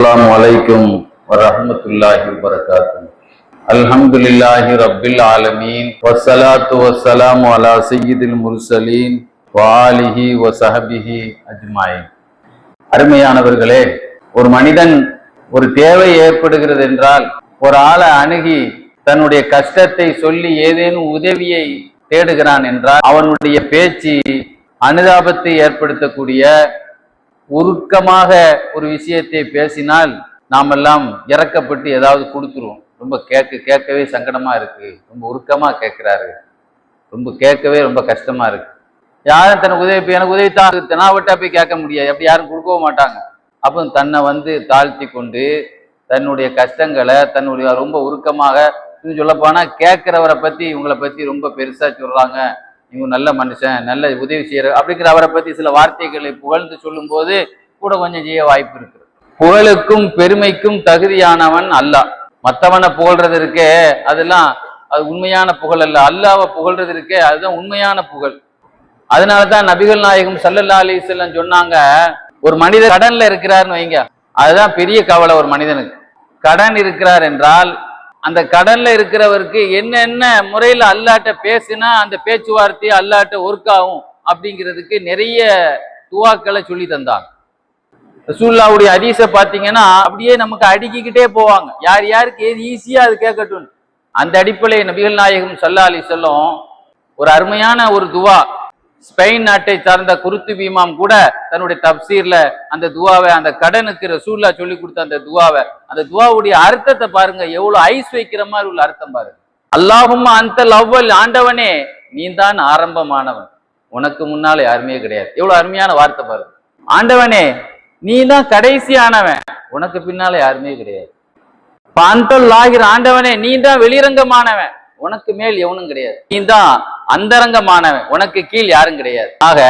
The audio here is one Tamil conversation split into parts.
அஸ்லாம் வலைக்கும் வரமத்துல்லாஹி வரகாத்தும் அல்ஹம்துலில்லாஹி ரப்பில் ஆலமீன் வசலாத்து வசலாம் அலா சையீதில் முர்சலீன் வாலிஹி வசஹபிஹி அஜ்மாயின் அருமையானவர்களே ஒரு மனிதன் ஒரு தேவை ஏற்படுகிறது என்றால் ஒரு ஆளை அணுகி தன்னுடைய கஷ்டத்தை சொல்லி ஏதேனும் உதவியை தேடுகிறான் என்றால் அவனுடைய பேச்சு அனுதாபத்தை ஏற்படுத்தக்கூடிய உருக்கமாக ஒரு விஷயத்தை பேசினால் நாமெல்லாம் இறக்கப்பட்டு ஏதாவது கொடுத்துருவோம். ரொம்ப கேட்க கேட்கவே சங்கடமாக இருக்குது ரொம்ப உருக்கமாக கேட்குறாரு. ரொம்ப கேட்கவே ரொம்ப கஷ்டமாக இருக்குது யாரும் தனக்கு உதவி இப்போ எனக்கு உதவி தான் தெனாவட்டா போய் கேட்க முடியாது. அப்படி யாரும் கொடுக்கவும் மாட்டாங்க. அப்போ தன்னை வந்து தாழ்த்தி கொண்டு தன்னுடைய கஷ்டங்களை தன்னுடைய ரொம்ப உருக்கமாக இன்னும் சொல்லப்போனால் கேட்குறவரை பற்றி இவங்களை பற்றி ரொம்ப பெருசாக சொல்கிறாங்க இவங்க நல்ல மனுஷன் நல்ல உதவி செய்யற அப்படிங்கிற அவரை பத்தி சில வார்த்தைகளை புகழ்ந்து சொல்லும்போது கூட கொஞ்சம் செய்ய வாய்ப்பு இருக்கு புகழுக்கும் பெருமைக்கும் தகுதியானவன் அல்லாஹ். மத்தவனை புகழ்றது இருக்கே அதெல்லாம் அது உண்மையான புகழ் அல்ல. அல்லாவை புகழ்றது இருக்கே அதுதான் உண்மையான புகழ். அதனாலதான் நபிகள் நாயகம் சல்லல்லா அலிசல்லம் சொன்னாங்க ஒரு மனிதர் கடன்ல இருக்கிறாருன்னு வைங்க. அதுதான் பெரிய கவலை ஒரு மனிதனுக்கு. கடன் இருக்கிறார் என்றால் அந்த கடல்ல இருக்கிறவருக்கு என்னென்ன முறையில அல்லாட்ட பேசினா அந்த பேச்சுவார்த்தையை அல்லாட்ட ஒர்க் ஆகும் அப்படிங்கிறதுக்கு நிறைய துவாக்களை சொல்லி தந்தாங்க. ரசூல்லாவுடைய ஹதீஸை பார்த்தீங்கன்னா அப்படியே நமக்கு அடுக்கிக்கிட்டே போவாங்க. யார் யாருக்கு ஏது ஈஸியா அது கேட்கட்டும். அந்த அடிப்படையில் நபிகள் நாயகம் சல்லா அலி சொல்லும் ஒரு அருமையான ஒரு துவா. ஸ்பெயின் நாட்டை சார்ந்த குருத்து பீமாம் கூட தன்னுடைய தப்சீர்ல அந்த துவாவை அந்த கடனுக்கு ரசூல்லா சொல்லி கொடுத்த அந்த துவாவை அந்த துவாவுடைய அர்த்தத்தை பாருங்க எவ்வளவு ஐஸ் வைக்கிற மாதிரி உள்ள அர்த்தம் பாருங்க. அல்லாஹும் அந்த லவ்வல் ஆண்டவனே நீ தான் ஆரம்பமானவன். உனக்கு முன்னால யாருமே கிடையாது. எவ்வளவு அருமையான வார்த்தை பாருங்க. ஆண்டவனே நீ தான் கடைசி ஆனவன் உனக்கு பின்னால யாருமே கிடையாது. பாந்தல் ஆகிற ஆண்டவனே நீ தான் வெளிரங்கமானவன். உனக்கு மேல் எவனும் கிடையாது. நீ தான் அந்தரங்கமானவன். உனக்கு கீழ் யாரும் கிடையாது. ஆக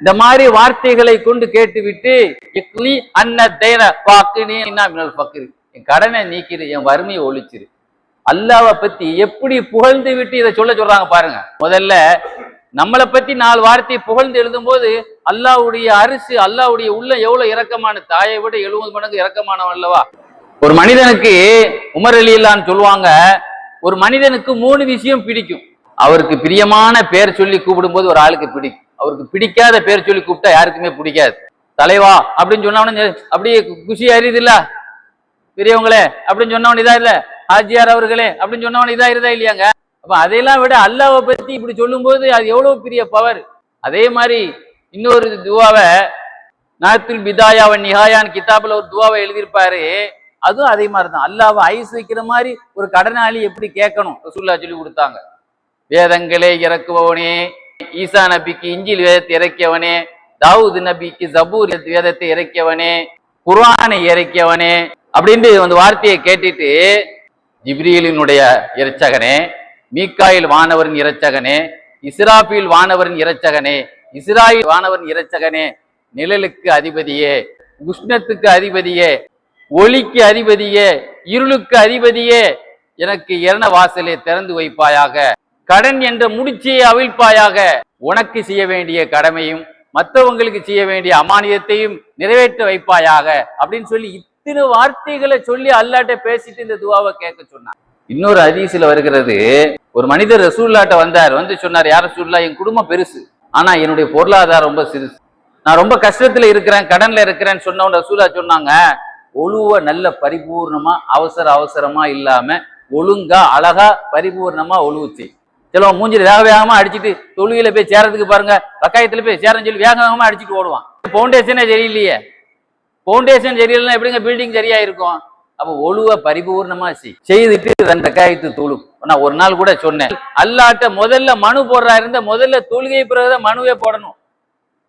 இந்த மாதிரி வார்த்தைகளை கொண்டு கேட்டுவிட்டு இக்லி அன்ன தேன பாக்குனே மினல் என் கடனை நீக்கிடு என் வறுமையை ஒழிச்சிரு. அல்லாவை பத்தி எப்படி புகழ்ந்து விட்டு இதை சொல்ல சொல்றாங்க பாருங்க. முதல்ல நம்மளை பத்தி நாலு வார்த்தையை புகழ்ந்து எழுதும் போது அல்லாவுடைய அரிசி அல்லாவுடைய உள்ள எவ்வளவு இறக்கமான தாயை விட எழுபது மடங்கு இறக்கமானவன் அல்லவா? ஒரு மனிதனுக்கு உமர் அலிலான்னு சொல்லுவாங்க ஒரு மனிதனுக்கு மூணு விஷயம் பிடிக்கும். அவருக்கு பிரியமான பேர் சொல்லி கூப்பிடும்போது ஒரு ஆளுக்கு பிடிக்கும். அவருக்கு பிடிக்காத பேர் சொல்லி கூப்பிட்டா யாருக்குமே பிடிக்காது. தலைவா அப்படின்னு சொன்னவனே அப்படியே குஷி அறியுது இல்ல பெரியவங்களே அப்படின்னு சொன்னவன் இதா இல்ல? ஹாஜியார் அவர்களே அப்படின்னு சொன்னவன் இதா இருதா இல்லையாங்க? அப்ப அதையெல்லாம் விட அல்லாவை பத்தி இப்படி சொல்லும்போது அது எவ்வளவு பெரிய பவர் அதே மாதிரி இன்னொரு துவாவை நாத்துல் பிதாயாவன் நிஹாயான் கிதாபில் ஒரு துவாவை எழுதியிருப்பாரு. அதுவும் அதே மாதிரி தான் அல்லாவை ஐஸ் வைக்கிற மாதிரி ஒரு கடனாளி எப்படி கேட்கணும்? ரசூல்லா சொல்லி கொடுத்தாங்க. வேதங்களே இறக்குபவனே ஈசா நபிக்கு இஞ்சில் வேதத்தை இறக்கியவனே தாவூது நபிக்கு ஜபூர் வேதத்தை இறக்கியவனே குர்ஆனை இறக்கியவனே அப்படின்ட்டு அந்த வார்த்தையை கேட்டுட்டு ஜிப்ரீலினுடைய இறைச்சகனே மீக்காயில் வானவரின் இறைச்சகனே இஸ்ராபில் வானவரின் இறைச்சகனே இஸ்ராயில் வானவரின் இறைச்சகனே நிழலுக்கு அதிபதியே உஷ்ணத்துக்கு அதிபதியே ஒளிக்கு அதிபதியே இருளுக்கு அதிபதியே எனக்கு இரண வாசலை திறந்து வைப்பாயாக. கடன் என்ற முடிச்சியை அவிழ்ப்பாயாக. உனக்கு செய்ய வேண்டிய கடமையும் மற்றவங்களுக்கு செய்ய வேண்டிய அமானியத்தையும் நிறைவேற்ற வைப்பாயாக. அப்படின்னு சொல்லி இத்தனை வார்த்தைகளை சொல்லி அல்லாட்ட பேசிட்டு இந்த துவாவை கேட்க சொன்னார் இன்னொரு ஹதீஸ்ல வருகிறது ஒரு மனிதர் ரசூல்லாட்ட வந்தார். வந்து சொன்னார் யார் ரசூல்லா என் குடும்பம் பெருசு. ஆனா என்னுடைய பொருளாதாரம் ரொம்ப சிறுசு. நான் ரொம்ப கஷ்டத்துல இருக்கிறேன் கடன்ல இருக்கிறேன்னு சொன்னவன் ரசூலா சொன்னாங்க. ஒழுவ நல்ல பரிபூர்ணமா அவசர அவசரமா இல்லாம ஒழுங்கா அழகா பரிபூர்ணமா ஒழுவுச்சு சிலவன் மூஞ்சில் வேக வேகமா அடிச்சிட்டு தொழுகையில போய் சேரத்துக்கு பாருங்க பக்காயத்துல போய் சேரன்னு சொல்லி வேக வேகமா அடிச்சுட்டு ஓடுவான். பவுண்டேஷனே சரியில்லையே. பவுண்டேஷன் சரியில்லைன்னா எப்படிங்க பில்டிங் சரியா இருக்கும் அப்போ ஒழுவ பரிபூர்ணமா செய்துட்டு தன் தக்காயத்து தொழு. நான் ஒரு நாள் கூட சொன்னேன் அல்லாட்ட முதல்ல மனு போடுறா இருந்த முதல்ல தொழுகை பிறகுதான் மனுவே போடணும்.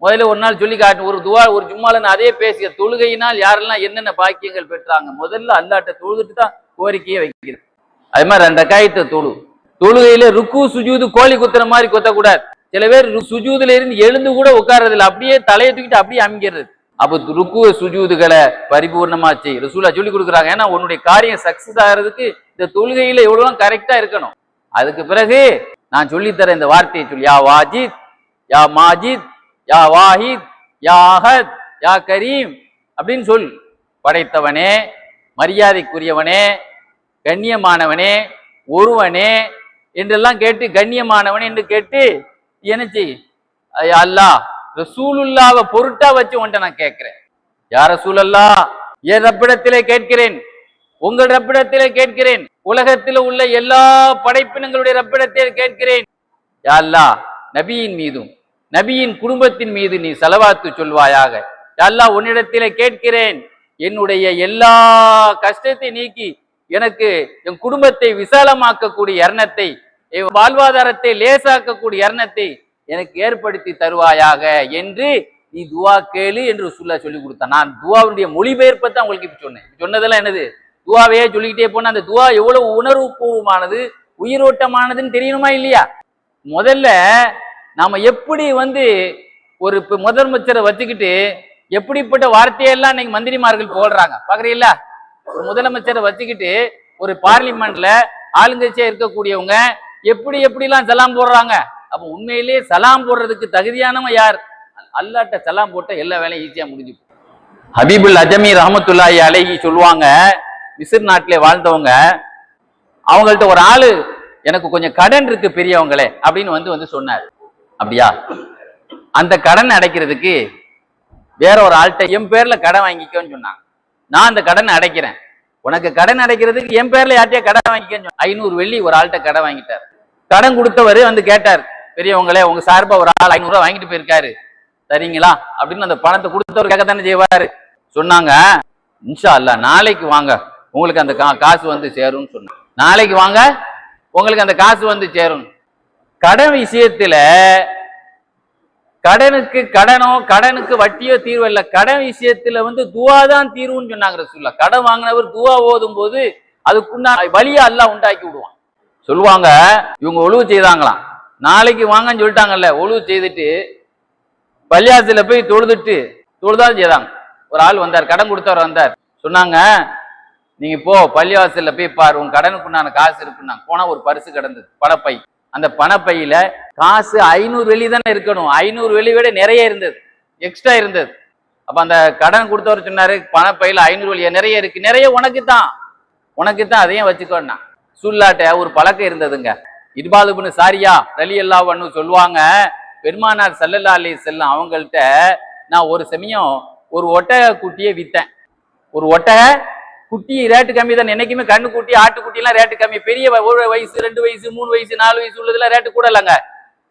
முதல்ல ஒரு நாள் சொல்லி காட்டு ஒரு துவா ஒரு ஜும்மால நான் அதே பேசிய தொழுகையினால் யாரெல்லாம் என்னென்ன பாக்கியங்கள் பெற்றாங்க? முதல்ல அல்லாட்ட தொழுதுட்டு தான் கோரிக்கையை வைக்கிறது அது மாதிரி ரெண்டு காயத்தை தொழு. தொழுகையில ருக்கு சுஜூது கோழி குத்துற மாதிரி கொத்தக்கூடாது. சில பேர் ரு- சுஜூதுல இருந்து எழுந்து கூட உட்கார்றதில்ல. அப்படியே தலையை தூக்கிட்டு அப்படியே அமைக்கிறது அப்போ ருக்கு சுஜூதுகளை பரிபூர்ணமா செய். ரசூலா சொல்லி கொடுக்குறாங்க. ஏன்னா உன்னுடைய காரியம் சக்சஸ் ஆகிறதுக்கு இந்த தொழுகையில எவ்வளோ கரெக்டா இருக்கணும். அதுக்கு பிறகு நான் சொல்லித்தரேன் இந்த வார்த்தையை சொல்லி. யா வாஜித் யா மாஜித் யா வாஹித் யா அஹத் யா கரீம் அப்படின்னு சொல். படைத்தவனே மரியாதைக்குரியவனே கண்ணியமானவனே ஒருவனே என்றெல்லாம் கேட்டு கண்ணியமானவன் என்று கேட்டு என்னச்சு? அல்லா ரசூலுல்லாவை பொருட்டா வச்சு உன்ட்ட நான் கேட்கிறேன். யார் ரசூலல்லா என் ரப்பிடத்திலே கேட்கிறேன். உங்கள் ரப்பிடத்திலே கேட்கிறேன். உலகத்தில் உள்ள எல்லா படைப்பினங்களுடைய ரப்பிடத்தில் கேட்கிறேன். யா அல்லா நபியின் மீதும் நபியின் குடும்பத்தின் மீது நீ செலவாத்து சொல்வாயாக. அல்லா உன்னிடத்திலே கேட்கிறேன் என்னுடைய எல்லா கஷ்டத்தை நீக்கி எனக்கு என் குடும்பத்தை விசாலமாக்கக்கூடிய எரணத்தை என் வாழ்வாதாரத்தை லேசாக்கக்கூடிய எரணத்தை எனக்கு ஏற்படுத்தி தருவாயாக என்று நீ துவா கேளு என்று சொல்ல சொல்லி கொடுத்தான். நான் துவாவுடைய மொழிபெயர்ப்பை தான் உங்களுக்கு இப்போ சொன்னேன். சொன்னதெல்லாம் என்னது? துவாவையே சொல்லிக்கிட்டே போனா அந்த துவா எவ்வளவு உணர்வு பூர்வமானது உயிரோட்டமானதுன்னு தெரியணுமா இல்லையா? முதல்ல நாம் எப்படி வந்து ஒரு இப்போ முதலமைச்சரை வச்சுக்கிட்டு எப்படிப்பட்ட வார்த்தையெல்லாம் இன்னைக்கு மந்திரிமார்கள் போடுறாங்க? பார்க்குறீங்களா? ஒரு முதலமைச்சரை வச்சுக்கிட்டு ஒரு பார்லிமெண்ட்ல ஆளுங்கட்சியாக இருக்கக்கூடியவங்க எப்படி எப்படிலாம் சலாம் போடுறாங்க? அப்போ உண்மையிலேயே சலாம் போடுறதுக்கு தகுதியானவன் யார்? அல்லாட்ட சலாம் போட்டால் எல்லா வேலையும் ஈஸியாக முடிஞ்சு ஹபீபுல் அஜமி ரஹமத்துல்லாஹி அலைஹி சொல்லுவாங்க மிசிர் நாட்டிலே வாழ்ந்தவங்க அவங்கள்ட்ட ஒரு ஆளு எனக்கு கொஞ்சம் கடன் இருக்கு பெரியவங்களே அப்படின்னு வந்து வந்து சொன்னார். அப்படியா? அந்த கடன் அடைக்கிறதுக்கு வேற ஒரு ஆள்கிட்ட என் பேர்ல கடன் வாங்கிக்கோன்னு சொன்னாங்க. நான் அந்த கடனை அடைக்கிறேன். உனக்கு கடன் அடைக்கிறதுக்கு என் பேர்ல யார்ட்டையா கடன் வாங்கிக்கன்னு ஐநூறு வெள்ளி ஒரு ஆள்கிட்ட கடன் வாங்கிட்டார். கடன் கொடுத்தவர் வந்து கேட்டார் பெரியவங்களே உங்க சார்பா ஒரு ஆள் ஐநூறு வாங்கிட்டு போயிருக்காரு. சரிங்களா அப்படின்னு அந்த பணத்தை கொடுத்தவர் கேட்க தானே செய்வாரு. சொன்னாங்க இன்ஷா அல்ல நாளைக்கு வாங்க. உங்களுக்கு அந்த கா- காசு வந்து சேரும்னு சொன்னாங்க. நாளைக்கு வாங்க. உங்களுக்கு அந்த காசு வந்து சேரும். கடன் விஷயத்துல கடனுக்கு கடனோ கடனுக்கு வட்டியோ தீர்வு இல்லை. கடன் விஷயத்துல வந்து துவா தான் தீர்வுன்னு சொன்னாங்க ரசூல்லா கடன் வாங்கினவர் துவா ஓதும் போது அதுக்குன்னா வழியா எல்லாம் உண்டாக்கி விடுவான். சொல்லுவாங்க இவங்க ஒழுவு செய்தாங்களாம். நாளைக்கு வாங்கன்னு சொல்லிட்டாங்கல்ல ஒழுவு செய்துட்டு பள்ளியாசத்துல போய் தொழுதுட்டு தொழுதான் செய்தாங்க. ஒரு ஆள் வந்தார் கடன் கொடுத்தவர் வந்தார். சொன்னாங்க நீங்க போ பள்ளிவாசல்ல போய் பாரு உன் கடனுக்குண்டான காசு இருக்குன்னா போனா ஒரு பரிசு கிடந்தது படப்பை அந்த பணப்பையில காசு ஐநூறு வெளி தானே இருக்கணும். ஐநூறு வெளி விட நிறைய இருந்தது. எக்ஸ்ட்ரா இருந்தது. அப்ப அந்த கடன் கொடுத்தவர் சொன்னாரு பணப்பையில ஐநூறு வெளியே நிறைய இருக்கு. நிறைய உனக்கு தான் உனக்கு தான் அதையும் வச்சுக்கோண்ணா சுல்லாட்ட ஒரு பழக்கம் இருந்ததுங்க. இர்பாலுபுன்னு சாரியா ரலி அல்லாஹ்னு சொல்லுவாங்க பெருமானார் சல்லல்லா அலி செல்லம் அவங்கள்ட்ட நான் ஒரு சமயம் ஒரு ஒட்டக குட்டியை வித்தேன். ஒரு ஒட்டக குட்டி ரேட்டு கம்மி தான். என்னைக்குமே கண்ணு குட்டி ஆட்டுக்குட்டிலாம் ரேட்டு கம்மி. பெரிய ஒரு வயசு ரெண்டு வயசு மூணு வயசு நாலு வயசு உள்ளதுலாம் ரேட்டு கூட இல்லைங்க.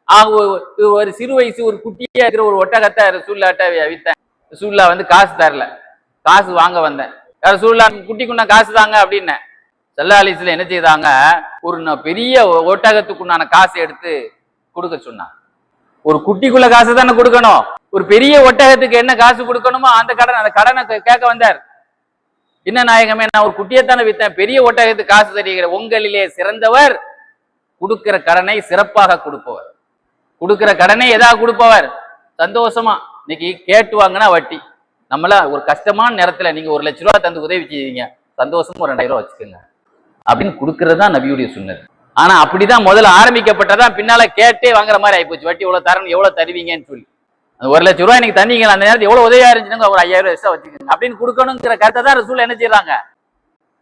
ஆக ஒரு- ஒரு சிறு வயசு ஒரு குட்டியா இருக்கிற ஒரு ஒட்டகத்தை ரசூல்லாட்ட வித்தேன். ரசூல்லா வந்து காசு தரல. காசு வாங்க வந்தேன். ரசூல்லா குட்டிக்குன்னா காசு தாங்க அப்படின்னேன் சல்லா என்ன செய்தாங்க? ஒரு பெரிய ஒட்டகத்துக்குண்டான காசு எடுத்து கொடுக்க சொன்னாங்க. ஒரு குட்டிக்குள்ள காசு தானே கொடுக்கணும். ஒரு பெரிய ஒட்டகத்துக்கு என்ன காசு கொடுக்கணுமோ அந்த கடன் அந்த கடனை கே- கேட்க வந்தார். சின்ன நாயகமே நான் ஒரு குட்டியத்தான வித்தேன். பெரிய ஒட்டகத்துக்கு காசு தெரிகிற உங்களிலே சிறந்தவர் கொடுக்கிற கடனை சிறப்பாக கொடுப்பவர். கொடுக்கிற கடனை எதா கொடுப்பவர்? சந்தோஷமா. இன்னைக்கு கேட்டு வாங்கினா வட்டி. நம்மள ஒரு கஷ்டமான நேரத்துல நீங்க ஒரு லட்ச ரூபா தந்து உதவி செய்வீங்க. சந்தோஷமா ஒரு ரெண்டாயிரம் ரூபா வச்சுக்கோங்க. அப்படின்னு கொடுக்கறது தான் நபியுடைய சொன்னது ஆனா அப்படிதான் முதல்ல ஆரம்பிக்கப்பட்டதான் பின்னால கேட்டே வாங்குற மாதிரி ஆயிப்போச்சு. வட்டி இவ்வளவு தரணும் எவ்வளவு தருவீங்கன்னு சொல்லி. அந்த ஒரு லட்ச ரூபாய் எனக்கு தண்ணிங்க அந்த நேரத்தில் எவ்வளோ உதவியா இருந்துச்சுன்னு ஒரு ஐயாயிரம் ரூபா எக்ஸ்ட்ரா வச்சுக்கோங்க. அப்படின்னு கொடுக்கணுங்கிற கருத்தை தான் ரசூல் என்ன செய்யறாங்க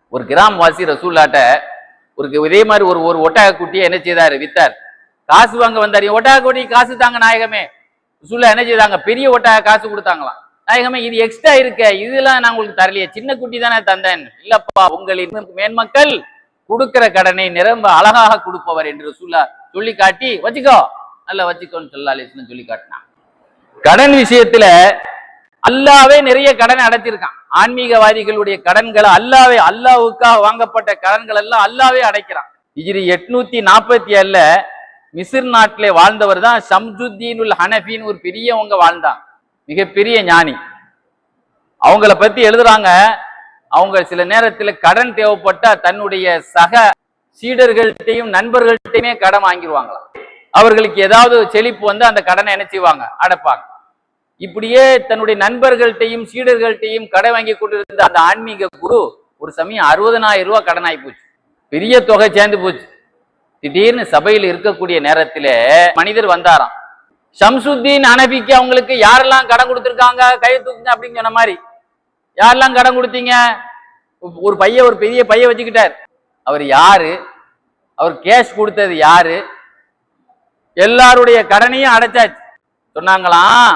ஒரு கிராமவாசி ரசூல்லாட்ட ஒரு இதே மாதிரி ஒரு ஒரு ஒட்டக குட்டியை என்ன செய்தாரு? வித்தார். காசு வாங்க வந்தார். "என் ஒட்டக குட்டி காசு தாங்க நாயகமே. ரசூல்லா என்ன செய்தாங்க? பெரிய ஒட்டக காசு கொடுத்தாங்களாம். நாயகமே இது எக்ஸ்ட்ரா இருக்க. இதெல்லாம் நான் உங்களுக்கு தரலையே. சின்ன குட்டி தானே தந்தேன். இல்லப்பா உங்களின் மேன்மக்கள் கொடுக்கிற கடனை நிரம்ப அழகாக கொடுப்பவர் என்று ரசூல்லா சொல்லி காட்டி வச்சுக்கோ. நல்லா வச்சுக்கோன்னு சொல்லி சொல்லி காட்டினான். கடன் விஷயத்துல அல்லாவே நிறைய கடன் அடைச்சிருக்கான். ஆன்மீகவாதிகளுடைய கடன்களை அல்லாவே அல்லாவுக்காக வாங்கப்பட்ட கடன்கள் எல்லாம் அல்லாவே அடைக்கிறான். இஜிரி எட்நூத்தி நாற்பத்தி ஏழுல மிசிர் நாட்டிலே வாழ்ந்தவர் தான் ஷம்சுத்தீனுல் ஹனஃபின்னு ஒரு பெரியவங்க வாழ்ந்தான். மிகப்பெரிய ஞானி. அவங்கள பத்தி எழுதுறாங்க. அவங்க சில நேரத்துல கடன் தேவைப்பட்டா தன்னுடைய சக சீடர்கள்ட்டையும் நண்பர்கள்ட்டையுமே கடன் வாங்கிடுவாங்களாம் அவர்களுக்கு ஏதாவது செழிப்பு வந்து அந்த கடனை என்ன செய்வாங்க? அடைப்பாங்க. இப்படியே தன்னுடைய நண்பர்கள்ட்டையும் சீடர்கள்ட்டையும் கடன் வாங்கி கொண்டிருந்த அந்த ஆன்மீக குரு ஒரு சமயம் அறுபதனாயிரம் ரூபா கடன் ஆகி போச்சு. பெரிய தொகை சேர்ந்து போச்சு. திடீர்னு சபையில் இருக்கக்கூடிய நேரத்திலே மனிதர் வந்தாராம். ஷம்சுத்தீன் அனபிக்கு அவங்களுக்கு யாரெல்லாம் கடன் கொடுத்துருக்காங்க? கை தூக்குங்க அப்படின்னு சொன்ன மாதிரி. யாரெல்லாம் கடன் கொடுத்தீங்க? ஒரு பையன் ஒரு பெரிய பைய வச்சுக்கிட்டார். அவர் யாரு? அவர் கேஷ் கொடுத்தது யாரு? எல்லாருடைய கடனையும் அடைச்சாச்சு. சொன்னாங்களாம்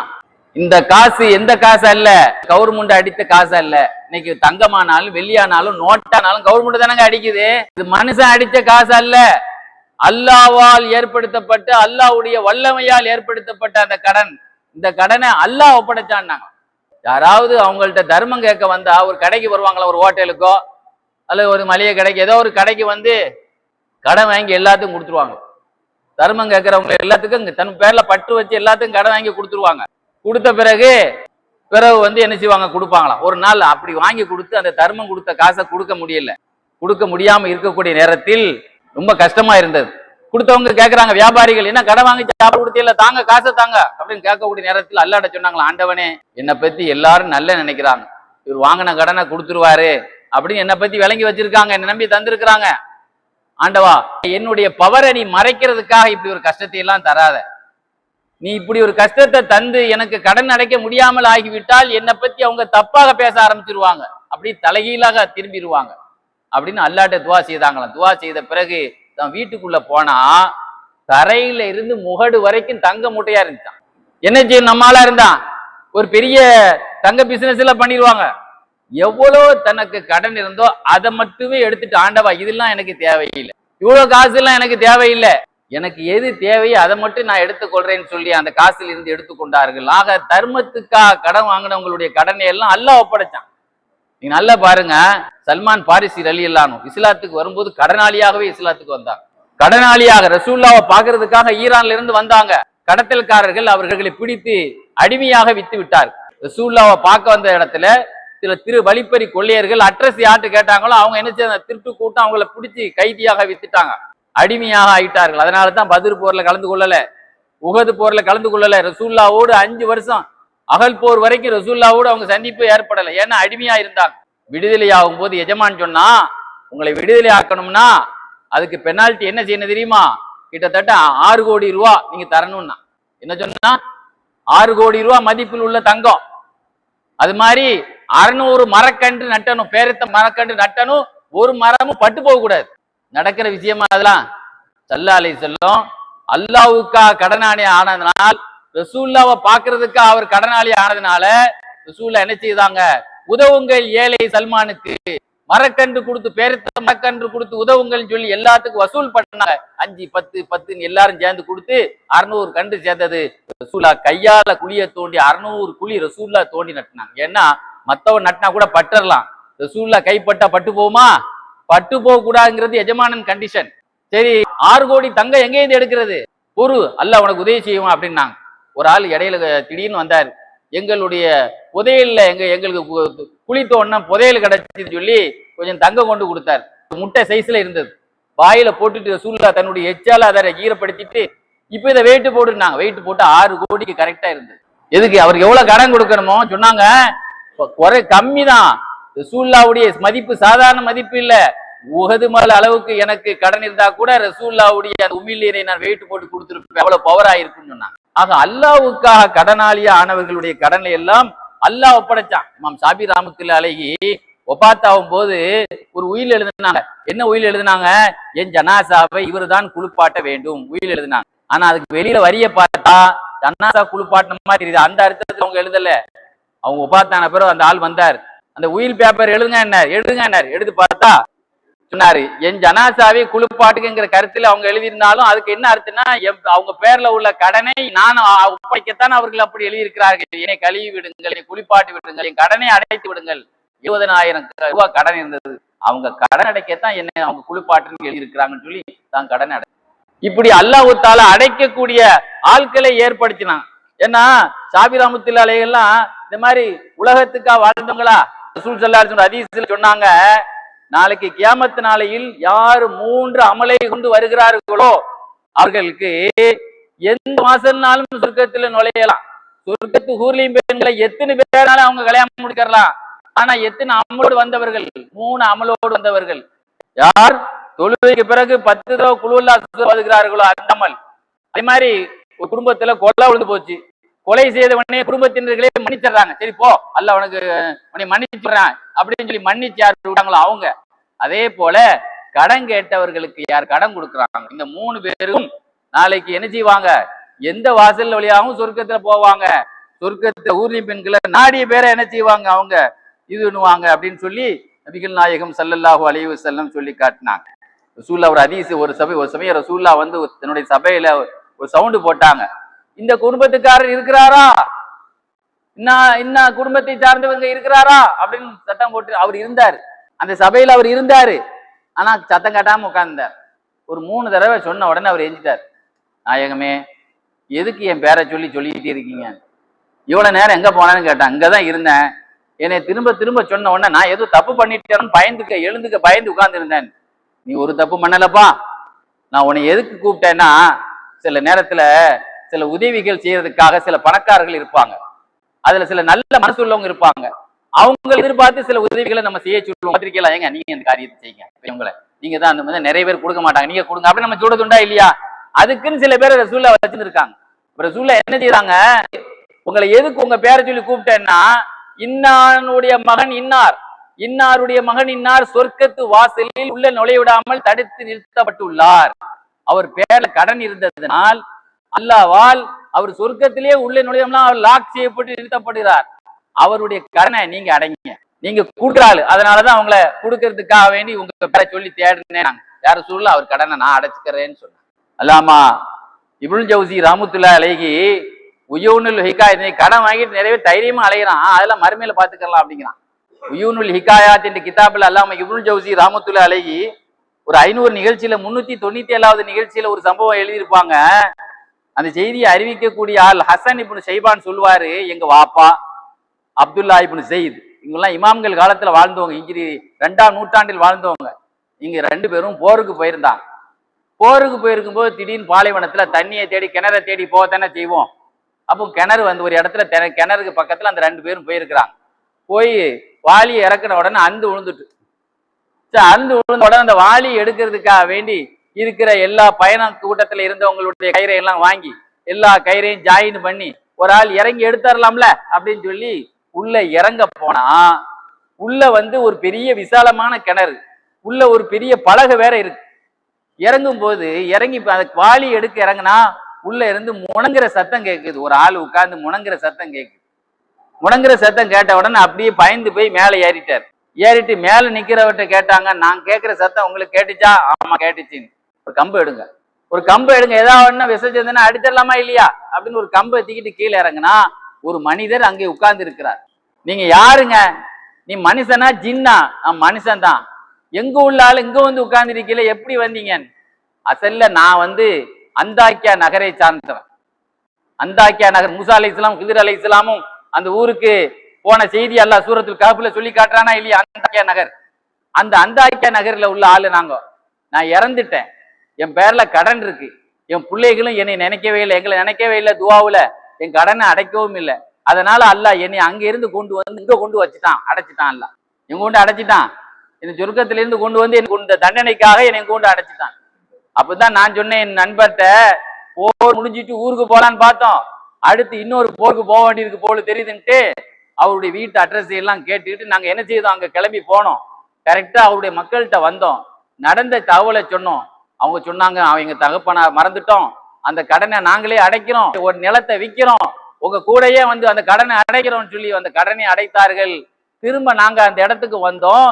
இந்த காசு எந்த காசு அல்ல கவர்மெண்ட் அடித்த காசு அல்ல இன்னைக்கு தங்கமானாலும் வெள்ளியானாலும் நோட்டானாலும் கவர்மெண்ட் தானங்க அடிக்குது. இது மனுஷன் அடித்த காசு அல்ல அல்லாவால் ஏற்படுத்தப்பட்ட அல்லாவுடைய வல்லமையால் ஏற்படுத்தப்பட்ட அந்த கடன். இந்த கடனை அல்லாஹ் ஒப்படைச்சான்னாங்க. யாராவது அவங்கள்ட்ட தர்மம் கேட்க வந்தா ஒரு கடைக்கு வருவாங்களா ஒரு ஹோட்டலுக்கோ? அல்லது ஒரு மளிகை கடைக்கு ஏதோ ஒரு கடைக்கு வந்து கடன் வாங்கி எல்லாத்துக்கும் கொடுத்துருவாங்க. தர்மம் கேட்கறவங்க எல்லாத்துக்கும் இங்க தன் பேர்ல பட்டு வச்சு எல்லாத்துக்கும் கடன் வாங்கி கொடுத்துருவாங்க. கொடுத்த பிறகு பிறகு வந்து என்ன செய்வாங்க? கொடுப்பாங்களாம். ஒரு நாள் அப்படி வாங்கி கொடுத்து அந்த தர்மம் கொடுத்த காசை கொடுக்க முடியல. கொடுக்க முடியாம இருக்கக்கூடிய நேரத்தில் ரொம்ப கஷ்டமா இருந்தது. கொடுத்தவங்க கேட்கறாங்க வியாபாரிகள் என்ன கடன் வாங்கி சாப்பிட கொடுத்தியல தாங்க காசை தாங்க. அப்படின்னு கேட்கக்கூடிய நேரத்தில் அல்லாட சொன்னாங்களா ஆண்டவனே என்னை பத்தி எல்லாரும் நல்ல நினைக்கிறாங்க. இவர் வாங்கின கடனை கொடுத்துருவாரு. அப்படின்னு என்னை பத்தி விளங்கி வச்சிருக்காங்க என்னை நம்பி தந்திருக்கிறாங்க. ஆண்டவா என்னுடைய பவரை நீ மறைக்கிறதுக்காக இப்படி ஒரு கஷ்டத்தை எல்லாம் தராத. நீ இப்படி ஒரு கஷ்டத்தை தந்து எனக்கு கடன் அடைக்க முடியாமல் ஆகிவிட்டால் என்னை பத்தி அவங்க தப்பாக பேச ஆரம்பிச்சிருவாங்க. அப்படி தலைகீழாக திரும்பிடுவாங்க அப்படின்னு அல்லாட்ட துவா செய்தாங்களாம். துவா செய்த பிறகு தான் வீட்டுக்குள்ள போனா தரையில இருந்து முகடு வரைக்கும் தங்க மூட்டையா இருந்துச்சான் என்ன செய்யும் நம்மளா இருந்தான் ஒரு பெரிய தங்க பிசினஸ் எல்லாம் பண்ணிடுவாங்க எவ்வளவு தனக்கு கடன் இருந்தோ அதை மட்டுமே எடுத்துட்டு ஆண்டவா இதெல்லாம் எனக்கு தேவையில்லை. இவ்வளோ காசு எல்லாம் எனக்கு தேவையில்லை. எனக்கு எது தேவையோ அதை மட்டும் நான் எடுத்துக்கொள்றேன்னு சொல்லி அந்த காசில் இருந்து எடுத்துக்கொண்டார்கள். ஆக தர்மத்துக்காக கடன் வாங்கினவங்களுடைய கடனை எல்லாம் அல்லா ஒப்படைச்சான். நீங்க நல்லா பாருங்க சல்மான் பாரிசி ரலி இல்லானும் இஸ்லாத்துக்கு வரும்போது கடனாளியாகவே இஸ்லாத்துக்கு வந்தாங்க கடனாளியாக ரசூல்லாவை பாக்குறதுக்காக ஈரான்ல இருந்து வந்தாங்க. கடத்தல்காரர்கள் அவர்களை பிடித்து அடிமையாக வித்து விட்டார் ரசூல்லாவை பார்க்க வந்த இடத்துல சில திரு வழிப்பறி கொள்ளையர்கள் அட்ரஸ் யார்ட்டு கேட்டாங்களோ அவங்க என்ன செய்ய திருட்டு கூட்டம் அவங்கள பிடிச்சி கைதியாக வித்துட்டாங்க. அடிமையாக ஆயிட்டார்கள். அதனால தான் பதிர் போரில் கலந்து கொள்ளலை உகது போரில் கலந்து கொள்ளலை. ரசூல்லாவோடு அஞ்சு வருஷம் அகல் போர் வரைக்கும் ரசூல்லாவோடு அவங்க சந்திப்பு ஏற்படலை. ஏன்னா அடிமையா இருந்தாங்க. விடுதலை ஆகும் போது எஜமான் சொன்னா உங்களை விடுதலை ஆக்கணும்னா அதுக்கு பெனால்ட்டி என்ன செய்யணும் தெரியுமா? கிட்டத்தட்ட ஆறு கோடி ரூபா நீங்க தரணும்னா. என்ன சொன்னா? ஆறு கோடி ரூபா மதிப்பில் உள்ள தங்கம். அது மாதிரி அறுநூறு மரக்கன்று நட்டணும் பேரத்த மரக்கன்று நட்டணும் ஒரு மரமும் பட்டு போக கூடாது நடக்கிற விஷயமா அதெல்லாம்? சல்லாலை செல்லும் அல்லாவுக்கா கடனாளி ஆனதுனால் ரசூல்லாவை பாக்குறதுக்கு அவர் கடனாளி ஆனதுனால ரசூல்லா என்ன செய்தாங்க? உதவுங்கள் ஏழை சல்மானுக்கு. மரக்கன்று கொடுத்து பேரத்த மரக்கன்று கொடுத்து உதவுங்கள்னு சொல்லி எல்லாத்துக்கும் வசூல் பண்ணாங்க. அஞ்சு பத்து பத்துன்னு எல்லாரும் சேர்ந்து கொடுத்து அறுநூறு கன்று சேர்ந்தது ரசூல்லா கையால குழிய தோண்டி அறுநூறு குழி ரசூல்லா தோண்டி நட்டினாங்க. ஏன்னா மத்தவன் நட்டினா கூட பட்டுறலாம். ரசூல்லா கைப்பட்டா பட்டு போகுமா? பட்டு போக கூடாதுங்கிறது எஜமானன் கண்டிஷன் சரி ஆறு கோடி தங்கம் எங்கேயிருந்து இருந்து எடுக்கிறது? பொறு அல்ல உனக்கு உதவி செய்வோம் அப்படின்னாங்க. ஒரு ஆள் இடையில திடீர்னு வந்தார். எங்களுடைய புதையல்ல எங்க எங்களுக்கு குழி தோண்டினா புதையல் கிடைச்சதுன்னு சொல்லி கொஞ்சம் தங்கம் கொண்டு கொடுத்தார். முட்டை சைஸ்ல இருந்தது. வாயில போட்டுட்டு ரசூல்லா தன்னுடைய எச்சால அதை ஈரப்படுத்திட்டு இப்ப இதை வெயிட் போட்டுருந்தாங்க வெயிட் போட்டு ஆறு கோடிக்கு கரெக்டா இருந்தது. எதுக்கு அவருக்கு எவ்வளவு கடன் கொடுக்கணுமோ? சொன்னாங்க குறை கம்மி தான் ரசூல்லாவுடைய மதிப்பு சாதாரண மதிப்பு இல்ல. உகது மல அளவுக்கு எனக்கு கடன் இருந்தா கூட ரசூல்லாவுடைய அந்த உமிழ்நீரை நான் வெயிட் போட்டு கொடுத்துருப்பேன். அவ்வளவு பவர் ஆயிருக்குன்னு சொன்னாங்க. ஆக அல்லாவுக்காக கடனாளியா ஆனவர்களுடைய கடனை எல்லாம் அல்லாஹ் ஒப்படைச்சான். மாம் சாபி ராமத்துல அழகி ஒப்பாத்தாவும் போது ஒரு உயில் எழுதினாங்க. என்ன உயில் எழுதினாங்க? என் ஜனாசாவை இவர்தான் குளிப்பாட்ட வேண்டும். உயில் எழுதினாங்க. ஆனா அதுக்கு வெளியில வரிய பார்த்தா ஜனாசா குளிப்பாட்டின மாதிரி தெரியுது. அந்த அர்த்தத்துல அவங்க எழுதல. அவங்க உபாத்தான பிறகு அந்த ஆள் வந்தார். அந்த உயில் பேப்பர் எழுதுங்க என்ன எழுதுங்க என்ன எடுத்து பார்த்தா சொன்னாரு என் ஜனாசாவை குளிப்பாட்டுக்குங்கிற கருத்துல அவங்க எழுதியிருந்தாலும் அதுக்கு என்ன அர்த்தம்னா எம்- அவங்க பேர்ல உள்ள கடனை நான் ஒப்படைக்கத்தான் அவர்கள் அப்படி எழுதியிருக்கிறார்கள். என்னை கழுவி விடுங்கள் என்னை குளிப்பாட்டி விடுங்கள் என் கடனை அடைத்து விடுங்கள். இருபதனாயிரம் ரூபாய் கடன் இருந்தது. அவங்க கடன் அடைக்கத்தான் என்னை அவங்க குளிப்பாட்டுன்னு எழுதியிருக்கிறாங்கன்னு சொல்லி தான் கடன் அடை இப்படி அல்லாஹுத்தால அடைக்கக்கூடிய ஆட்களை ஏற்படுத்தினான். ஏன்னா சாபிராமுத்தில் அலைகள்லாம் இந்த மாதிரி உலகத்துக்கா வாழ்ந்தவங்களா ரசூல் ஸல்லல்லாஹு அலைஹி சொன்னாங்க நாளைக்கு கியாமத்து நாளையில் யார் மூன்று அமலை கொண்டு வருகிறார்களோ அவர்களுக்கு எந்த மாசம்னாலும் சொர்க்கத்துல நுழையலாம். சொர்க்கத்து ஊர்லயும் பெண்களை எத்தனை பேராலும் அவங்க கல்யாணம் முடிக்கலாம் ஆனா எத்தனை அமலோடு வந்தவர்கள்? மூணு அமலோடு வந்தவர்கள். யார்? தொழுகைக்கு பிறகு பத்து தடவை குழுவில் வருகிறார்களோ அந்த அமல். அதே மாதிரி ஒரு குடும்பத்துல கொலை விழுந்து போச்சு. கொலை செய்தவனே குடும்பத்தினர்களே மன்னிச்சிடுறாங்க. சரி போ. அல்ல உனக்கு உன்னை மன்னிச்சுடுறான். அப்படின்னு சொல்லி மன்னிச்சு யார் விட்டாங்களோ அவங்க. அதே போல கடன் கேட்டவர்களுக்கு யார் கடன் கொடுக்குறாங்க? இந்த மூணு பேரும் நாளைக்கு என்ன செய்வாங்க? எந்த வாசல் வழியாகவும் சொர்க்கத்துல போவாங்க. சொர்க்கத்துல ஊர்லி பெண்களை நாடிய பேரை என்ன செய்வாங்க அவங்க? இது பண்ணுவாங்க அப்படின்னு சொல்லி நபிகள் நாயகம் சல்லல்லாஹூ அலைவு செல்லம் சொல்லி காட்டினாங்க. ரசூல்லா ஒரு அதிசு ஒரு சபை ஒரு சமயம் ரசூல்லா வந்து தன்னுடைய சபையில ஒரு சவுண்டு போட்டாங்க. இந்த குடும்பத்துக்காரர் இருக்கிறாரா? இன்னா இன்ன குடும்பத்தை சார்ந்தவங்க இருக்கிறாரா? அப்படின்னு சத்தம் போட்டு அவர் இருந்தார். அந்த சபையில் அவர் இருந்தார். ஆனால் சத்தம் காட்டாமல் உட்கார்ந்தார். ஒரு மூணு தடவை சொன்ன உடனே அவர் எஞ்சிட்டார். நாயகமே எதுக்கு என் பேரை சொல்லி சொல்லிக்கிட்டே இருக்கீங்க? இவ்வளோ நேரம் எங்கே போனான்னு கேட்டேன். அங்கதான் இருந்தேன். என்னை திரும்ப திரும்ப சொன்ன உடனே நான் எதுவும் தப்பு பண்ணிட்டேன்னு பயந்துக்க எழுந்துக்க பயந்து உட்கார்ந்துருந்தேன். நீ ஒரு தப்பு பண்ணலப்பா. நான் உன்னை எதுக்கு கூப்பிட்டேன்னா சில நேரத்தில் சில உதவிகள் செய்யறதுக்காக சில பணக்காரர்கள் இருப்பாங்க. அதுல சில நல்ல மனசு உள்ளவங்க இருப்பாங்க. அவங்க எதிர்பார்த்து சில உதவிகளை நம்ம செய்ய சொல்லுவோம். பத்திரிக்கையில ஏங்க நீங்க இந்த காரியத்தை செய்யுங்க. இவங்களை. நீங்க தான் அந்த மாதிரி நிறைய பேர் கொடுக்க மாட்டாங்க. நீங்க கொடுங்க. அப்படி நம்ம சொல்றதுண்டா இல்லையா? அதுக்குன்னு சில பேர் ரசூல்லா வச்சிருக்காங்க ரசூல்லா என்ன செய்யறாங்க உங்களை எதுக்கு உங்க பேரை சொல்லி கூப்பிட்டேன்னா இன்னாருடைய மகன் இன்னார். இன்னாருடைய மகன் இன்னார் சொர்க்கத்து வாசலில் உள்ள நுழைவிடாமல் தடுத்து நிறுத்தப்பட்டுள்ளார். அவர் பேர்ல கடன் இருந்ததனால் அல்லாவால் அவர் சொர்க்கத்திலே உள்ளே நுழையம்லாம் அவர் லாக் செய்யப்பட்டு நிறுத்தப்படுகிறார். அவருடைய கடனை நீங்க அடங்கிங்க நீங்க கூட்டுறாள் அதனாலதான் அவங்கள கொடுக்கறதுக்காக வேண்டி உங்க பேரை சொல்லி தேடினேன் நாங்க. யார சூழல அவர் கடனை நான் அடைச்சுக்கிறேன்னு சொன்னேன் அல்லாமா இபுல் ஜவுசி ராமுத்துல்லா அழகி உயூனுல் ஹிகாயத் நீ கடன் வாங்கிட்டு நிறைய தைரியமா அலைகிறான் அதெல்லாம் மறுமையில பாத்துக்கலாம் அப்படிங்கிறான். உயூனுல் ஹிகாயாத் என்ற கிதாபில் அல்லாம இபுல் ஜவுசி ராமத்துல அழகி ஒரு ஐநூறு நிகழ்ச்சியில முன்னூத்தி தொண்ணூத்தி ஏழாவது நிகழ்ச்சியில ஒரு சம்பவம் எழுதியிருப்பாங்க. அந்த செய்தியை அறிவிக்கக்கூடிய ஆள் ஹசன் இப்னு ஷைபான் சொல்லுவாரு எங்க வாப்பா அப்துல்லா இப்னு செய்த் இவங்கெல்லாம் இமாம்கள் காலத்துல வாழ்ந்தவங்க இங்கிரி ரெண்டாம் நூற்றாண்டில் வாழ்ந்தவங்க. இங்க ரெண்டு பேரும் போருக்கு போயிருந்தாங்க. போருக்கு போயிருக்கும்போது திடீர்னு பாலைவனத்துல தண்ணியை தேடி கிணறை தேடி போகத்தானே செய்வோம். அப்போ கிணறு வந்து ஒரு இடத்துல தென- கிணறுக்கு பக்கத்துல அந்த ரெண்டு பேரும் போயிருக்கிறாங்க. போய் வாளியை இறக்குன உடனே அந்து விழுந்துட்டு சரி, அந்து விழுந்த உடனே அந்த வாளியை எடுக்கிறதுக்காக வேண்டி இருக்கிற எல்லா பயண கூட்டத்துல இருந்தவங்களுடைய கயிறை எல்லாம் வாங்கி எல்லா கயிறையும் ஜாயின் பண்ணி ஒரு ஆள் இறங்கி எடுத்துடலாம்ல அப்படின்னு சொல்லி உள்ள இறங்க போனா உள்ள வந்து ஒரு பெரிய விசாலமான கிணறு உள்ள ஒரு பெரிய பலகை வேற இருக்கு. இறங்கும் போது இறங்கி அதை அந்த வாளி எடுக்க இறங்குனா உள்ள இருந்து முணங்குற சத்தம் கேட்குது ஒரு ஆள் உட்கார்ந்து முணங்குற சத்தம் கேட்குது முணங்குற சத்தம் கேட்ட உடனே அப்படியே பயந்து போய் மேலே ஏறிட்டார். ஏறிட்டு மேலே நிக்கிறவர்கிட்ட கேட்டாங்க நான் கேட்குற சத்தம் உங்களுக்கு கேட்டுச்சா? ஆமா கேட்டுச்சின்னு. ஒரு கம்பு எடுங்க. ஒரு கம்பு எடுங்க. ஏதாவது ஒன்று விசைச்சிருந்தா அடிச்சிடலாமா இல்லையா? அப்படின்னு ஒரு கம்பை தூக்கிட்டு கீழே இறங்குனா ஒரு மனிதர் அங்கே உட்கார்ந்து இருக்கிறார். நீங்க யாருங்க? நீ மனுஷனா ஜின்னா? நான் மனுஷன் தான். எங்க உள்ள ஆள் இங்க வந்து உட்கார்ந்து இருக்கீல எப்படி வந்தீங்க? அசல்ல நான் வந்து அந்தாக்கியா நகரை சார்ந்தவன். அந்தாக்கியா நகர் மூசா அலை இஸ்லாம் ஹிதர் அலை இஸ்லாமும் அந்த ஊருக்கு போன செய்தி அல்ல சூரத்தில் கப்புல சொல்லி காட்டுறானா இல்லையா? அந்தாக்கியா நகர். அந்த அந்தாக்கியா நகர்ல உள்ள ஆளு நாங்க. நான் இறந்துட்டேன். என் பேர்ல கடன் இருக்கு. என் பிள்ளைகளும் என்னை நினைக்கவே இல்லை எங்களை நினைக்கவே இல்லை துவாவில். என் கடனை அடைக்கவும் இல்லை. அதனால அல்ல என்னை அங்க இருந்து கொண்டு வந்து இங்க கொண்டு வச்சுட்டான் அடைச்சிட்டான் அல்ல எங்க கொண்டு அடைச்சிட்டான். இந்த சொர்க்கத்துல கொண்டு வந்து எனக்கு இந்த தண்டனைக்காக என்னை கொண்டு அடைச்சிட்டான். அப்பதான் நான் சொன்னேன் என் நண்பர்கிட்ட போர் முடிஞ்சிட்டு ஊருக்கு போலான்னு பார்த்தோம். அடுத்து இன்னொரு போருக்கு போக வேண்டியிருக்கு போல தெரியுதுன்ட்டு அவருடைய வீட்டு அட்ரஸ் எல்லாம் கேட்டுக்கிட்டு நாங்க என்ன செய்தோம் அங்க கிளம்பி போனோம். கரெக்டா அவருடைய மக்கள்கிட்ட வந்தோம். நடந்த தகவலை சொன்னோம். அவங்க சொன்னாங்க அவங்க தகப்பன மறந்துட்டோம். அந்த கடனை நாங்களே அடைக்கிறோம். ஒரு நிலத்தை விற்கிறோம் உங்க கூடயே வந்து அந்த கடனை அடைக்கிறோம்னு சொல்லி அந்த கடனை அடைத்தார்கள். திரும்ப நாங்க அந்த இடத்துக்கு வந்தோம்.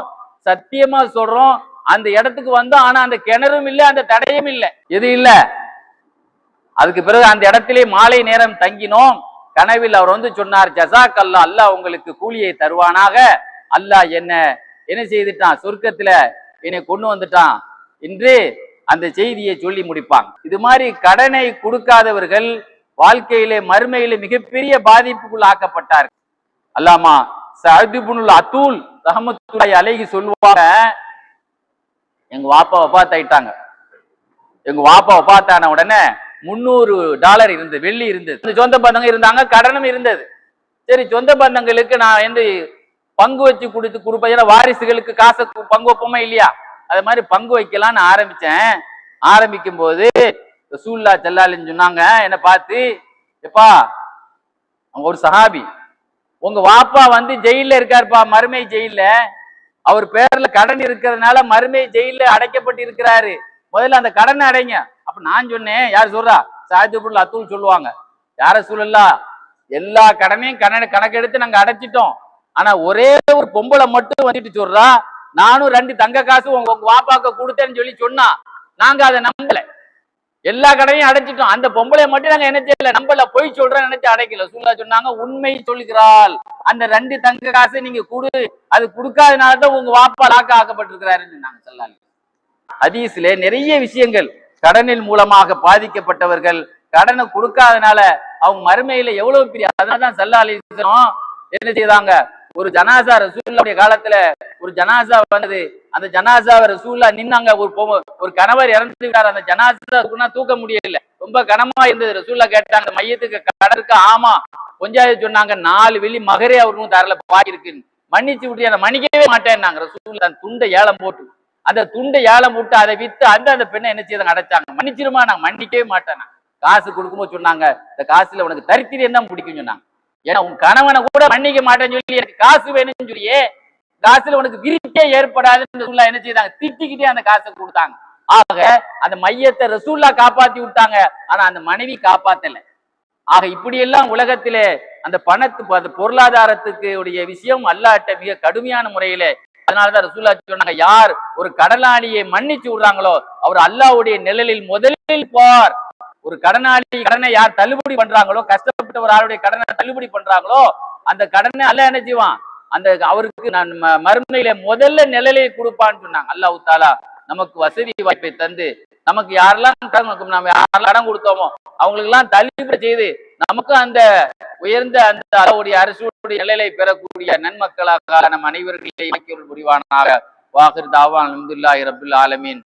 சத்தியமா சொல்றோம். அந்த இடத்துக்கு வந்தோம். ஆனா அந்த கிணறும் இல்லை அந்த தடையும் இல்லை. எது இல்ல? அதுக்கு பிறகு அந்த இடத்திலே மாலை நேரம் தங்கினோம். கனவில் அவர் வந்து சொன்னார் ஜசாக் அல்லாஹ் அல்லாஹ் உங்களுக்கு கூலியை தருவானாக. அல்லாஹ் என்ன என்ன செய்துட்டான்? சொர்க்கத்துல என்னை கொண்டு வந்துட்டான். என்று அந்த செய்தியை சொல்லி முடிப்பாங்க. இது மாதிரி கடனை கொடுக்காதவர்கள் வாழ்க்கையிலே மறுமையிலே மிகப்பெரிய பாதிப்புக்குள் ஆக்கப்பட்டார்கள். அல்லாமா சஹிபுனுல் அத்தூல் ரஹமத்துல்லாஹி அலைஹி சொல்லுவாங்க எங்க வாப்பா வபாத்தாயிட்டாங்க எங்க வாப்பா வபாத்தான உடனே முந்நூறு டாலர் இருந்தது வெள்ளி இருந்தது. இந்த சொந்த பந்தங்க இருந்தாங்க கடனும் இருந்தது. சரி சொந்த பந்தங்களுக்கு நான் வந்து பங்கு வச்சு கொடுத்து கொடுப்பேன். ஏன்னா வாரிசுகளுக்கு காசை பங்கு வைப்போமா இல்லையா? அதே மாதிரி பங்கு வைக்கலாம்னு ஆரம்பித்தேன் ஆரம்பிக்கும் போது ரசூல்லா செல்லாலின்னு சொன்னாங்க என்னை பார்த்து எப்பா அவங்க ஒரு சஹாபி உங்க வாப்பா வந்து ஜெயில இருக்காருப்பா மறுமை ஜெயில அவர் பேர்ல கடன் இருக்கிறதுனால மறுமை ஜெயில அடைக்கப்பட்டு இருக்கிறாரு. முதல்ல அந்த கடனை அடைங்க. அப்ப நான் சொன்னேன் யார் சொல்றா? சாஜிபுல் அத்துல் சொல்லுவாங்க யார சூழல்லா எல்லா கடனையும் கண கணக்கெடுத்து நாங்க அடைச்சிட்டோம். ஆனா ஒரே ஒரு பொம்பளை மட்டும் வந்துட்டு சொல்றா நானும் ரெண்டு தங்க காசு உங்க உங்க வாப்பாக்க கொடுத்தேன்னு சொல்லி சொன்னா நாங்க அதை நம்பல. எல்லா கடையும் அடைச்சிட்டோம். அந்த பொம்பளை மட்டும் நாங்க என்ன செய்யல நம்பல. பொய் சொல்றேன் நினைச்சு அடைக்கல. சூழ்நிலை சொன்னாங்க உண்மை சொல்கிறாள். அந்த ரெண்டு தங்க காசு நீங்க கொடு. அது கொடுக்காதனாலதான் உங்க வாப்பா லாக்க ஆக்கப்பட்டிருக்கிறாருன்னு நாங்க சொல்லாங்க அதீஸ்ல நிறைய விஷயங்கள் கடனில் மூலமாக பாதிக்கப்பட்டவர்கள் கடனை கொடுக்காதனால அவங்க மறுமையில எவ்வளவு பெரிய அதனாலதான் சல்லா அலிஸ்லாம் என்ன செய்தாங்க ஒரு ஜனாசா ரசூல்லாவுடைய காலத்துல ஒரு ஜனாசா வந்தது. அந்த ஜனாசாவை ரசூல்லா நின்னாங்க. ஒரு ஒரு கணவர் இறந்து விட்டார். அந்த ஜனாசா தூக்க முடியல. ரொம்ப கனமா இருந்தது. ரசூல்லா கேட்டாங்க அந்த மையத்துக்கு கடற்கு ஆமா. கொஞ்சம் சொன்னாங்க நாலு வெள்ளி மகரே அவருக்கும் தரல பாயிருக்குன்னு இருக்குன்னு. மன்னிச்சு விட்டு அதை மன்னிக்கவே மாட்டேன்னாங்க. ரசூல்லா அந்த துண்டை ஏலம் போட்டு. அந்த துண்டை ஏலம் போட்டு அதை வித்து அந்த அந்த பெண்ணை என்ன செய்தாங்க அடைச்சாங்க. மன்னிச்சிருமா? நான் மன்னிக்கவே மாட்டேன் காசு கொடுக்கும்போது சொன்னாங்க இந்த காசுல உனக்கு தரித்திரி என்ன பிடிக்கும் சொன்னாங்க. ஏன்னா உன் கணவனை கூட மன்னிக்க மாட்டேன்னு சொல்லி எனக்கு காசு வேணும்னு சொல்லியே காசுல உனக்கு விரிக்கே ஏற்படாதுன்னு சொல்ல என்ன செய்தாங்க? திட்டிக்கிட்டே அந்த காசை கொடுத்தாங்க. ஆக அந்த மையத்தை ரசூல்லா காப்பாத்தி விட்டாங்க. ஆனா அந்த மனைவி காப்பாத்தல. ஆக இப்படியெல்லாம் உலகத்திலே அந்த பணத்து அந்த பொருளாதாரத்துக்கு உடைய விஷயம் அல்லாட்ட மிக கடுமையான முறையில. அதனாலதான் ரசூல்லா சொன்னாங்க யார் ஒரு கடலாளியை மன்னிச்சு விடுறாங்களோ அவர் அல்லாஹ்வுடைய நிழலில் முதலில் பார். ஒரு கடனாளி கடனை யார் தள்ளுபடி பண்றாங்களோ கஷ்டப்பட்ட ஒரு ஆளுடைய கடனை தள்ளுபடி பண்றாங்களோ அந்த கடனை அல்ல என்ன செய்வான்? அந்த அவருக்கு நான் ம- மறுமையில முதல்ல நிழலை கொடுப்பான்னு சொன்னாங்க. அல்லாஹ் தாலா நமக்கு வசதி வாய்ப்பை தந்து நமக்கு யாரெல்லாம் கடன் நம்ம யாரெல்லாம் கடன் கொடுத்தோமோ அவங்களுக்கு எல்லாம் தள்ளுபடி செய்து நமக்கும் அந்த உயர்ந்த அந்த அளவுடைய அரசுடைய நிலையை பெறக்கூடிய நன்மக்களாக நம் இயக்கிய புரிவானாக. வாகிர் தாவான் அலமதுல்லாஹி ரபுல் ஆலமீன்.